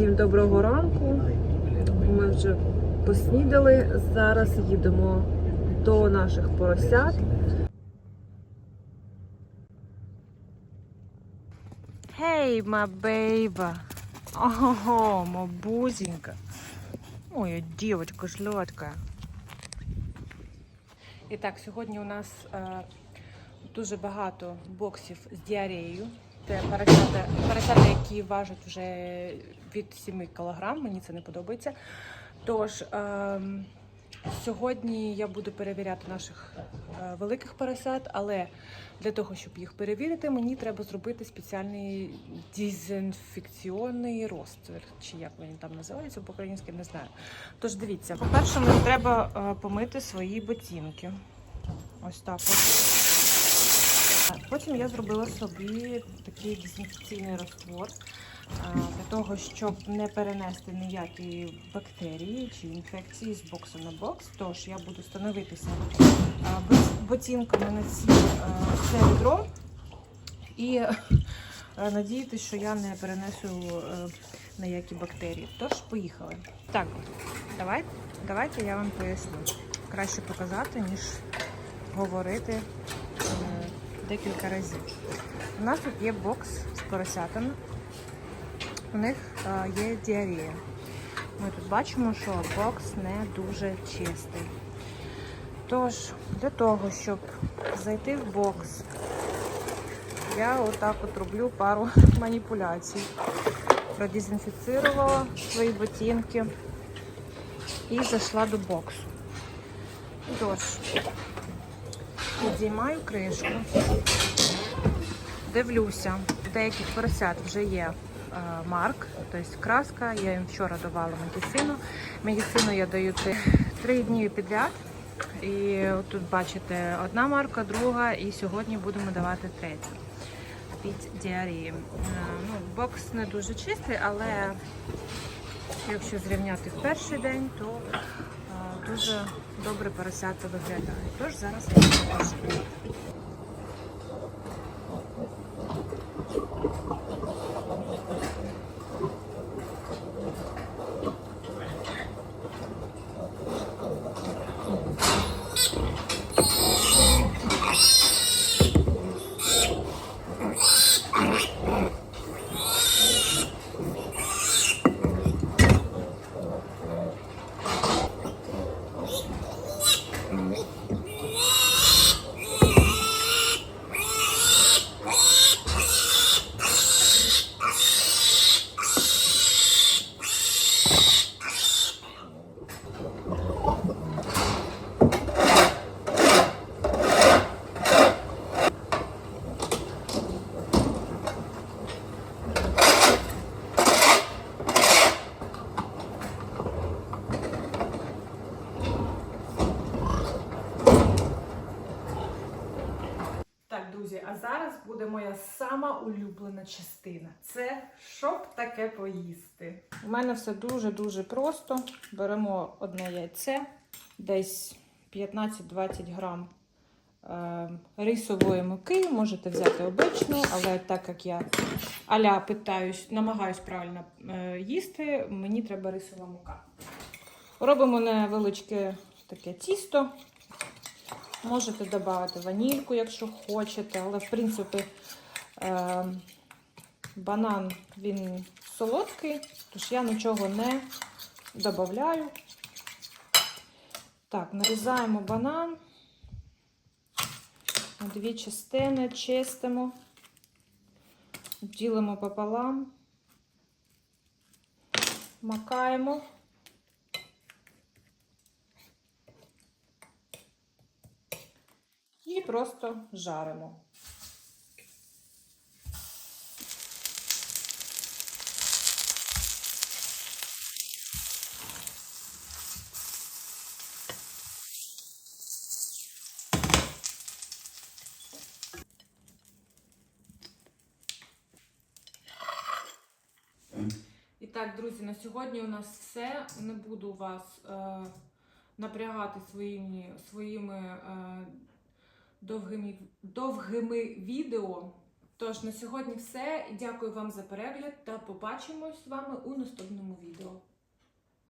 Всім доброго ранку. Ми вже поснідали. Зараз їдемо до наших поросят. Гей, ма бейба. Ого, ма бузенька. Моя дівчинка шльотка. І так, сьогодні у нас е, дуже багато боксів з діареєю. Це поросята, поросята, які важать вже від 7 кг. Мені це не подобається. Тож ем, сьогодні я буду перевіряти наших е, великих поросят, але для того, щоб їх перевірити, мені треба зробити спеціальний дезінфекційний розтвір, чи як він там називається по-українськи, не знаю. Тож дивіться, по-перше, мені треба е, помити свої ботинки. Ось так от. Потім я зробила собі такий дезінфекційний раствор для того, щоб не перенести ніякі бактерії чи інфекції з боксу на бокс. Тож я буду становитися ботинками на це відро і надіятися, що я не перенесу е, ніякі бактерії. Тож поїхали. Так, давай, давайте я вам поясню. Краще показати, ніж говорити декілька разів. У нас тут є бокс з поросятами. У них е, є діарея. Ми тут бачимо, що бокс не дуже чистий. Тож, для того, щоб зайти в бокс, я отак от роблю пару маніпуляцій. Продезінфіцирувала свої ботинки і зайшла до боксу. Тож, Підіймаю кришку, дивлюся, в деяких поросят вже є е, марк, тобто краска. Я їм вчора давала медицину. Медицину я даю три, дні підряд. І тут бачите одна марка, друга, і сьогодні будемо давати третю під діарії. Е, Ну, бокс не дуже чистий, але якщо зрівняти в перший день, то дуже добре поросята виглядають. Тож зараз я покажу. Так, друзі, а зараз буде моя сама улюблена частина. Це щоб таке поїсти. У мене все дуже-дуже просто. Беремо одне яйце, десь 15-20 грам е, рисової муки. Можете взяти обичну, але так як я аля питаюсь, намагаюсь правильно е, їсти, мені треба рисова мука. Робимо невеличке таке тісто. Можете додати ванільку, якщо хочете, але в принципі е, банан він солодкий, тож я нічого не додаю. Так, нарізаємо банан на дві частини, чистимо, ділимо пополам, макаємо. І просто жаримо. І так, друзі, на сьогодні у нас все. Не буду вас е, напрягати своїми, своїми е, довгими, довгими відео. Тож на сьогодні все. Дякую вам за перегляд та побачимось з вами у наступному відео.